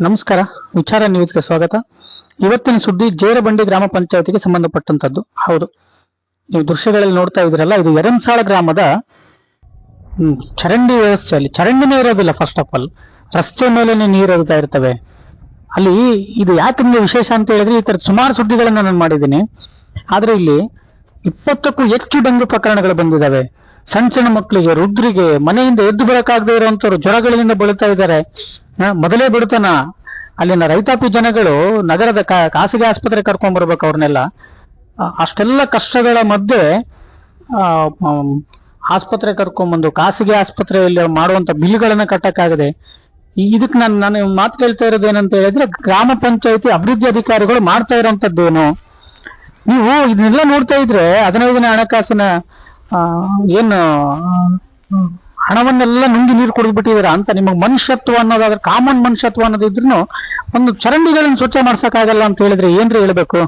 ನಮಸ್ಕಾರ. ವಿಚಾರ ನ್ಯೂಸ್ಗೆ ಸ್ವಾಗತ. ಇವತ್ತಿನ ಸುದ್ದಿ ಜೇರಬಂಡಿ ಗ್ರಾಮ ಪಂಚಾಯತಿಗೆ ಸಂಬಂಧಪಟ್ಟಂತದ್ದು. ಹೌದು. ನೀವು ದೃಶ್ಯಗಳಲ್ಲಿ ನೋಡ್ತಾ ಇದ್ರಲ್ಲ ಇದು ಎರನ್ಸಾಳ ಗ್ರಾಮದ ಚರಂಡಿ ವ್ಯವಸ್ಥೆಯಲ್ಲಿ, ಚರಂಡಿನೇ ಇರೋದಿಲ್ಲ ಫಸ್ಟ್ ಆಫ್ ಆಲ್ ರಸ್ತೆ ಮೇಲೇನೆ ನೀರು ಹರಿತಾ ಇರ್ತವೆ. ಅಲ್ಲಿ ಇದು ಯಾಕೆ ನಿಮಗೆ ವಿಶೇಷ ಅಂತ ಹೇಳಿದ್ರೆ ಈ ತರ ಸುಮಾರು ಸುದ್ದಿಗಳನ್ನ ನಾನು ಮಾಡಿದ್ದೀನಿ. ಆದ್ರೆ ಇಲ್ಲಿ ಇಪ್ಪತ್ತಕ್ಕೂ ಹೆಚ್ಚು ಡೆಂಗು ಪ್ರಕರಣಗಳು ಬಂದಿದ್ದಾವೆ. ಸಣ್ಣ ಸಣ್ಣ ಮಕ್ಕಳಿಗೆ ರುದ್ರಿಗೆ ಮನೆಯಿಂದ ಎದ್ದು ಬರಕಾಗದೇ ಇರುವಂತವ್ರು ಜ್ವರಗಳಿಂದ ಬೀಳ್ತಾ ಇದ್ದಾರೆ. ಮೊದಲೇ ಬಿಡ್ತಾನ. ಅಲ್ಲಿನ ರೈತಾಪಿ ಜನಗಳು ನಗರದ ಖಾಸಗಿ ಆಸ್ಪತ್ರೆ ಕರ್ಕೊಂಡ್ ಬರ್ಬೇಕು ಅವ್ರನ್ನೆಲ್ಲ. ಅಷ್ಟೆಲ್ಲ ಕಷ್ಟಗಳ ಮಧ್ಯೆ ಆಸ್ಪತ್ರೆ ಕರ್ಕೊಂಡ್ಬಂದು ಖಾಸಗಿ ಆಸ್ಪತ್ರೆಯಲ್ಲಿ ಮಾಡುವಂತ ಬಿಲ್ಗಳನ್ನ ಕಟ್ಟಕ್ಕಾಗದೆ ಇದಕ್ಕೆ ನಾನು ನಾನು ಮಾತು ಕೇಳ್ತಾ ಇರೋದು ಏನಂತ ಹೇಳಿದ್ರೆ ಗ್ರಾಮ ಪಂಚಾಯತಿ ಅಭಿವೃದ್ಧಿ ಅಧಿಕಾರಿಗಳು ಮಾಡ್ತಾ ಇರೋಂಥದ್ದೇನು? ನೀವು ಇದನ್ನೆಲ್ಲ ನೋಡ್ತಾ ಇದ್ರೆ ಹದಿನೈದನೇ ಹಣಕಾಸಿನ ಏನು ಹಣವನ್ನೆಲ್ಲ ನುಂಗಿ ನೀರು ಕುಡಿದ್ಬಿಟ್ಟಿದ್ದೀರಾ ಅಂತ ನಿಮಗೆ ಮನುಷ್ಯತ್ವ ಅನ್ನೋದಾದ್ರೆ ಕಾಮನ್ ಮನುಷ್ಯತ್ವ ಅನ್ನೋದಿದ್ರು ಒಂದು ಚರಂಡಿಗಳನ್ನ ಸ್ವಚ್ಛ ಮಾಡ್ಸಕ್ಕಾಗಲ್ಲ ಅಂತ ಹೇಳಿದ್ರೆ ಏನ್ರಿ ಹೇಳ್ಬೇಕು?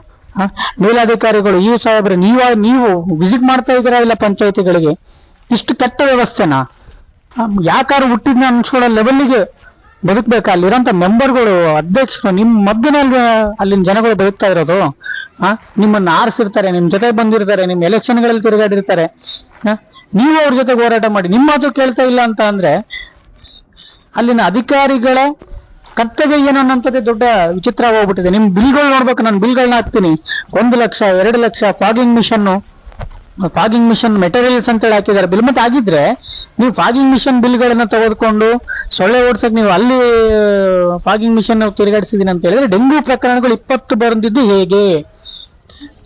ಮೇಲಾಧಿಕಾರಿಗಳು, ಈ ಸಾಹೇಬ್ರೆ, ನೀವ, ನೀವು ವಿಸಿಟ್ ಮಾಡ್ತಾ ಇದ್ದೀರಾ ಇಲ್ಲ ಪಂಚಾಯತಿಗಳಿಗೆ? ಇಷ್ಟು ಕೆಟ್ಟ ವ್ಯವಸ್ಥೆನಾ? ಯಾಕಾರು ಹುಟ್ಟಿದ್ನ ಅನ್ಸ್ಕೊಳ್ಳೋ ಲೆವೆಲ್ಗೆ ಬದುಕ್ಬೇಕಾ ಅಲ್ಲಿರೋಂಥ ಮೆಂಬರ್ಗಳು ಅಧ್ಯಕ್ಷರು ನಿಮ್ಮ ಮಧ್ಯನಲ್ಲಿ ಅಲ್ಲಿನ ಜನಗಳು ಬದುಕ್ತಾ ಇರೋದು? ಆ ನಿಮ್ಮನ್ನ ಆರಿಸಿರ್ತಾರೆ, ನಿಮ್ ಜೊತೆ ಬಂದಿರ್ತಾರೆ, ನಿಮ್ ಎಲೆಕ್ಷನ್ಗಳಲ್ಲಿ ತಿರುಗಾಡಿರ್ತಾರೆ. ಆ? ನೀವು ಅವ್ರ ಜೊತೆ ಹೋರಾಟ ಮಾಡಿ, ನಿಮ್ಮ ಮಾತು ಕೇಳ್ತಾ ಇಲ್ಲ ಅಂತ ಅಂದ್ರೆ ಅಲ್ಲಿನ ಅಧಿಕಾರಿಗಳ ಕರ್ತವ್ಯ ಏನು ಅನ್ನೋಂಥದ್ದೇ ದೊಡ್ಡ ವಿಚಿತ್ರ ಹೋಗ್ಬಿಟ್ಟಿದೆ ನಿಮ್ ಬಿಲ್ಗಳು ನೋಡ್ಬೇಕು, ನಾನು ಬಿಲ್ಗಳನ್ನ ಹಾಕ್ತೀನಿ. ಒಂದು ಲಕ್ಷ, ಎರಡು lakh fogging machine fogging machine materials ಅಂತೇಳಿ ಹಾಕಿದ್ದಾರೆ. ಬಿಲ್ ಮತ್ತೆ ಆಗಿದ್ರೆ ನೀವು ಫಾಗಿಂಗ್ ಮಿಷನ್ ಬಿಲ್ಗಳನ್ನ ತೆಗೆದುಕೊಂಡು ಸೊಳ್ಳೆ ಓಡ್ಸಕ್ ನೀವು ಅಲ್ಲಿ ಫಾಗಿಂಗ್ ಮಿಷನ್ ತಿರುಗಾಡಿಸಿದೀನಿ ಅಂತ ಹೇಳಿದ್ರೆ ಡೆಂಗ್ಯೂ ಪ್ರಕರಣಗಳು ಇಪ್ಪತ್ತು ಬಂದಿದ್ದು ಹೇಗೆ?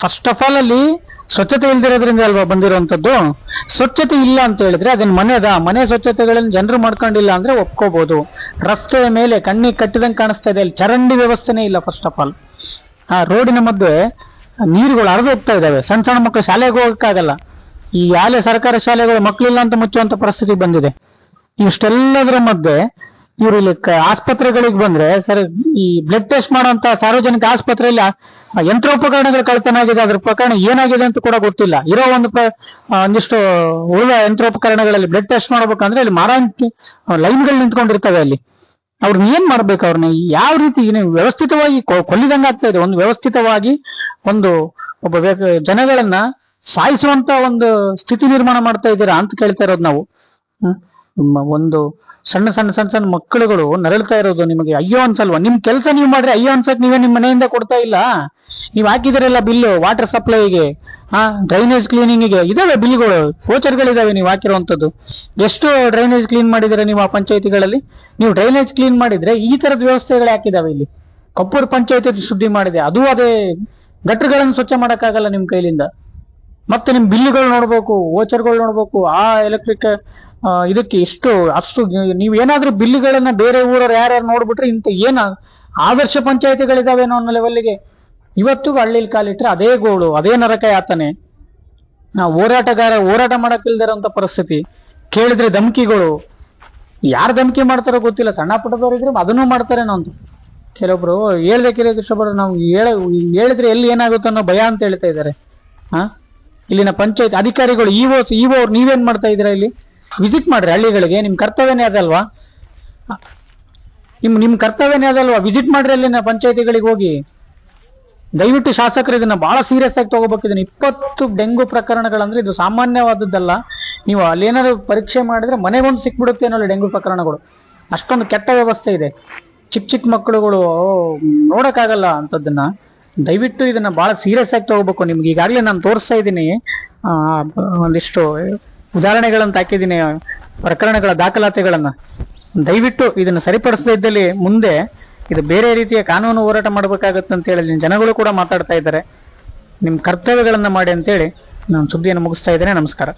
ಫಸ್ಟ್ ಆಫ್ ಆಲ್ ಅಲ್ಲಿ ಸ್ವಚ್ಛತೆ ಇಲ್ದಿರೋದ್ರಿಂದ ಅಲ್ವಾ ಬಂದಿರುವಂತದ್ದು ಸ್ವಚ್ಛತೆ ಇಲ್ಲ ಅಂತ ಹೇಳಿದ್ರೆ ಅದನ್ನ ಮನೆದ ಮನೆ ಸ್ವಚ್ಛತೆಗಳನ್ನ ಜನರು ಮಾಡ್ಕೊಂಡಿಲ್ಲ ಅಂದ್ರೆ ಒಪ್ಕೋಬಹುದು ರಸ್ತೆಯ ಮೇಲೆ ಕಣ್ಣಿಗೆ ಕಟ್ಟಿದಂಗೆ ಕಾಣಿಸ್ತಾ ಇದೆ. ಅಲ್ಲಿ ಚರಂಡಿ ವ್ಯವಸ್ಥೆನೇ ಇಲ್ಲ ಫಸ್ಟ್ ಆಫ್ ಆಲ್ ಆ ರೋಡಿನ ಮಧ್ಯೆ ನೀರುಗಳು ಹರಿದು ಹೋಗ್ತಾ ಇದಾವೆ ಸಣ್ಣ ಸಣ್ಣ ಮಕ್ಕಳು ಶಾಲೆಗೆ ಹೋಗಕ್ಕಾಗಲ್ಲ ಈ ಯಾಲೆ ಸರ್ಕಾರಿ ಶಾಲೆಗಳು ಮಕ್ಕಳಿಲ್ಲ ಅಂತ ಮುಚ್ಚುವಂತ ಪರಿಸ್ಥಿತಿ ಬಂದಿದೆ. ಇಷ್ಟೆಲ್ಲದರ ಮಧ್ಯೆ ಇವರು ಇಲ್ಲಿ ಆಸ್ಪತ್ರೆಗಳಿಗೆ ಬಂದ್ರೆ ಸರ್ ಈ ಬ್ಲಡ್ ಟೆಸ್ಟ್ ಮಾಡುವಂತ ಸಾರ್ವಜನಿಕ ಆಸ್ಪತ್ರೆಯಲ್ಲಿ ಯಂತ್ರೋಪಕರಣಗಳು ಕಳ್ತನ ಆಗಿದೆ ಅದ್ರ ಪ್ರಕರಣ ಏನಾಗಿದೆ ಅಂತ ಕೂಡ ಗೊತ್ತಿಲ್ಲ. ಇರೋ ಒಂದು ಒಂದಿಷ್ಟು ಉಳಿದ ಯಂತ್ರೋಪಕರಣಗಳಲ್ಲಿ ಬ್ಲಡ್ ಟೆಸ್ಟ್ ಮಾಡ್ಬೇಕಂದ್ರೆ ಅಲ್ಲಿ ಲೈನ್ ಲೈನ್ಗಳು ನಿಂತ್ಕೊಂಡಿರ್ತವೆ ಅಲ್ಲಿ. ಅವ್ರನ್ನ ಏನ್ ಮಾಡ್ಬೇಕು ಅವ್ರನ್ನ ಯಾವ ರೀತಿ ವ್ಯವಸ್ಥಿತವಾಗಿ ಕೊಲ್ಲಿದಂಗ ಆಗ್ತಾ ಇದೆ. ಒಂದು ವ್ಯವಸ್ಥಿತವಾಗಿ ಒಂದು ಒಬ್ಬ ಜನಗಳನ್ನ ಸಾಯಿಸುವಂತ ಒಂದು ಸ್ಥಿತಿ ನಿರ್ಮಾಣ ಮಾಡ್ತಾ ಇದ್ದೀರಾ ಅಂತ ಕೇಳ್ತಾ ಇರೋದು ನಾವು. ಒಂದು ಸಣ್ಣ ಸಣ್ಣ ಸಣ್ಣ ಸಣ್ಣ ಮಕ್ಕಳುಗಳು ನರಳ್ತಾ ಇರೋದು ನಿಮಗೆ ಅಯ್ಯೋ ಅನ್ಸಲ್ವಾ? ನಿಮ್ ಕೆಲಸ ನೀವು ಮಾಡ್ರಿ, ಅಯ್ಯೋ ಅನ್ಸತ್ ನೀವೇ ನಿಮ್ ಮನೆಯಿಂದ ಕೊಡ್ತಾ ಇಲ್ಲ. ನೀವ್ ಹಾಕಿದಿರಲ್ಲ ಬಿಲ್ಲು ವಾಟರ್ ಸಪ್ಲೈಗೆ ಹಾ ಡ್ರೈನೇಜ್ ಕ್ಲೀನಿಂಗಿಗೆ ಇದಾವೆ ಬಿಲ್ಗಳು ವೋಚರ್ಗಳಿದಾವೆ ನೀವು ಹಾಕಿರುವಂಥದ್ದು ಎಷ್ಟು ಡ್ರೈನೇಜ್ ಕ್ಲೀನ್ ಮಾಡಿದಿರ ನೀವು ಆ ಪಂಚಾಯತಿಗಳಲ್ಲಿ. ನೀವು ಡ್ರೈನೇಜ್ ಕ್ಲೀನ್ ಮಾಡಿದ್ರೆ ಈ ತರದ ವ್ಯವಸ್ಥೆಗಳು ಹಾಕಿದಾವೆ ಇಲ್ಲಿ. ಕಪ್ಪೂರ್ ಪಂಚಾಯತಿ ಸುದ್ದಿ ಮಾಡಿದೆ, ಅದು ಅದೇ ಗಟ್ಟರ್ಗಳನ್ನು ಸ್ವಚ್ಛ ಮಾಡೋಕ್ಕಾಗಲ್ಲ ನಿಮ್ಮ ಕೈಲಿಂದ. ಮತ್ತೆ ನಿಮ್ಮ ಬಿಲ್ಗಳು ನೋಡ್ಬೇಕು ವೋಚರ್ಗಳು ನೋಡ್ಬೇಕು, ಆ ಎಲೆಕ್ಟ್ರಿಕ್ ಇದಕ್ಕೆ ಇಷ್ಟು, ಅಷ್ಟು ನೀವು ಏನಾದ್ರೂ ಬಿಲ್ಗಳನ್ನ ಬೇರೆ ಊರವ್ರು ಯಾರ್ಯಾರು ನೋಡ್ಬಿಟ್ರೆ ಇಂತ ಏನ ಆದರ್ಶ ಪಂಚಾಯತಿಗಳಿದಾವೇನೋ ಅನ್ನೋ ಲೆವೆಲ್ಗೆ ಇವತ್ತಿಗೂ ಹಳ್ಳಿಲಿ ಕಾಲಿಟ್ರೆ ಅದೇ ಗೋಳು, ಅದೇ ನರಕ ಯಾತನೆ. ನಾವು ಹೋರಾಟಗಾರ, ಹೋರಾಟ ಮಾಡಕ್ಕಿಲ್ದಿರೋಂಥ ಪರಿಸ್ಥಿತಿ. ಕೇಳಿದ್ರೆ ಧಮಕಿಗಳು. ಯಾರು ಧಮಕಿ ಮಾಡ್ತಾರೋ ಗೊತ್ತಿಲ್ಲ. ಸಣ್ಣ ಪುಟ್ಟದವ್ರು ಅದನ್ನು ಮಾಡ್ತಾರೆ ನಾವು ಕೆಲವೊಬ್ರು ಹೇಳ್ಬೇಕಿರೋ ಇಷ್ಟಪಡೋರು ನಾವು ಹೇಳ, ಹೇಳಿದ್ರೆ ಎಲ್ಲಿ ಏನಾಗುತ್ತೆ ಅನ್ನೋ ಭಯ ಅಂತ ಹೇಳ್ತಾ ಇದ್ದಾರೆ. ಹಾ ಇಲ್ಲಿನ ಪಂಚಾಯತ್ ಅಧಿಕಾರಿಗಳು, ಇಒ ಇಒ ಅವ್ರು ನೀವೇನ್ ಮಾಡ್ತಾ ಇದ್ದೀರಾ ಇಲ್ಲಿ? ವಿಸಿಟ್ ಮಾಡ್ರಿ ಹಳ್ಳಿಗಳಿಗೆ. ನಿಮ್ ಕರ್ತವ್ಯನೇ ಅದಲ್ವಾ? ನಿಮ್ ನಿಮ್ ಕರ್ತವ್ಯನೇ ಅದಲ್ವಾ? ವಿಸಿಟ್ ಮಾಡ್ರಿ ಅಲ್ಲಿನ ಪಂಚಾಯತಿಗಳಿಗೆ ಹೋಗಿ. ದಯವಿಟ್ಟು ಶಾಸಕರು, ಇದನ್ನ ಬಹಳ ಸೀರಿಯಸ್ ಆಗಿ ತಗೋಬೇಕು. ಇದನ್ನ ಇಪ್ಪತ್ತು ಡೆಂಗು ಪ್ರಕರಣಗಳಂದ್ರೆ ಇದು ಸಾಮಾನ್ಯವಾದದ್ದಲ್ಲ. ನೀವು ಅಲ್ಲೇನಾದ್ರು ಪರೀಕ್ಷೆ ಮಾಡಿದ್ರೆ ಮನೆಗೊಂದು ಸಿಕ್ಬಿಡುತ್ತೆ ಅನ್ನೋ ಡೆಂಗು ಪ್ರಕರಣಗಳು. ಅಷ್ಟೊಂದು ಕೆಟ್ಟ ವ್ಯವಸ್ಥೆ ಇದೆ. ಚಿಕ್ಕ ಚಿಕ್ಕ ಮಕ್ಕಳುಗಳು ನೋಡಕ್ಕಾಗಲ್ಲ ಅಂತದನ್ನ ದಯವಿಟ್ಟು ಇದನ್ನ ಬಹಳ ಸೀರಿಯಸ್ ಆಗಿ ತಗೋಬೇಕು. ನಿಮ್ಗೆ ಈಗಾಗಲೇ ನಾನು ತೋರಿಸ್ತಾ ಇದ್ದೀನಿ. ಒಂದಿಷ್ಟು ಉದಾಹರಣೆಗಳಂತ ಹಾಕಿದ್ದೀನಿ. ಪ್ರಕರಣಗಳ ದಾಖಲಾತಿಗಳನ್ನ. ದಯವಿಟ್ಟು ಇದನ್ನು ಸರಿಪಡಿಸದೇ ಇದ್ದಲ್ಲಿ ಮುಂದೆ ಇದು ಬೇರೆ ರೀತಿಯ ಕಾನೂನು ಹೋರಾಟ ಮಾಡಬೇಕಾಗತ್ತೆ ಅಂತ ಹೇಳಿ ಜನಗಳು ಕೂಡ ಮಾತಾಡ್ತಾ ಇದ್ದಾರೆ. ನಿಮ್ಮ ಕರ್ತವ್ಯಗಳನ್ನ ಮಾಡಿ ಅಂತೇಳಿ ನಾನು ಸುದ್ದಿಯನ್ನು ಮುಗಿಸ್ತಾ ಇದ್ದೇನೆ. ನಮಸ್ಕಾರ.